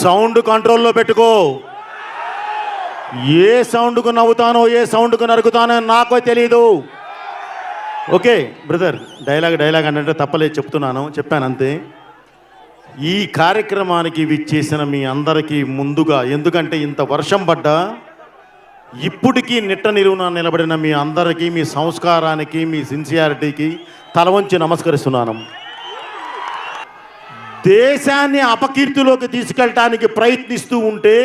Sound కంట్రోల్లో పెట్టుకో. ఏ సౌండ్కు నవ్వుతానో ఏ సౌండ్కు నరుకుతానో నాకో తెలియదు ఓకే బ్రదర్ డైలాగ్ డైలాగ్ అంటే తప్పలేదు చెప్తున్నాను చెప్పాను అంతే. ఈ కార్యక్రమానికి విచ్చేసిన మీ అందరికీ ముందుగా ఎందుకంటే ఇంత వర్షం పడ్డా ఇప్పటికీ నిట్ట నిలువున నిలబడిన మీ అందరికీ మీ సంస్కారానికి మీ సిన్సియారిటీకి తల వంచి నమస్కరిస్తున్నాను. దేశాన్ని అపకీర్తిలోకి తీసుకెళ్ళటానికి ప్రయత్నిస్తూ ఉంటే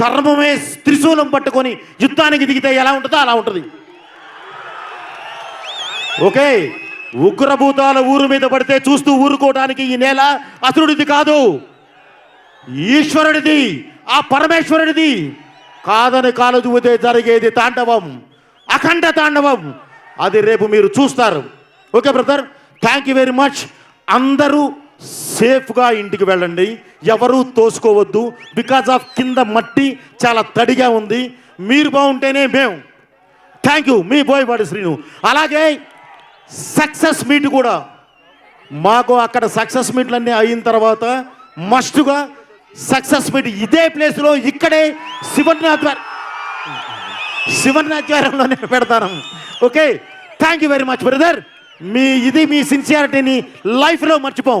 ధర్మమే త్రిశూలం పట్టుకొని యుద్ధానికి దిగితే ఎలా ఉంటుందో అలా ఉంటుంది. ఓకే ఉగ్రభూతాల ఊరు మీద పడితే చూస్తూ ఊరుకోవడానికి ఈ నేల అసురుడిది కాదు. ఈశ్వరుడిది ఆ పరమేశ్వరుడిది. కాదని కాలు చూపితే జరిగేది తాండవం అఖండ తాండవం. అది రేపు మీరు చూస్తారు. Okay brother thank you very much. అందరూ సేఫ్గా ఇంటికి వెళ్ళండి. ఎవరూ తోసుకోవద్దు. బికాజ్ ఆఫ్ కింద మట్టి చాలా తడిగా ఉంది. మీరు బాగుంటేనే మేము థ్యాంక్ యూ మీ బోయపాటి శ్రీను. అలాగే సక్సెస్ మీట్ కూడా. మాకు అక్కడ సక్సెస్ మీట్లన్నీ అయిన తర్వాత మస్ట్గా సక్సెస్ మీట్ ఇదే ప్లేస్లో ఇక్కడే శివన్ ఆధ్వర్యం శివన్ పెడతాను. Okay thank you very much brother మీ ఇది మీ సిన్సియారిటీని లైఫ్లో మర్చిపోం.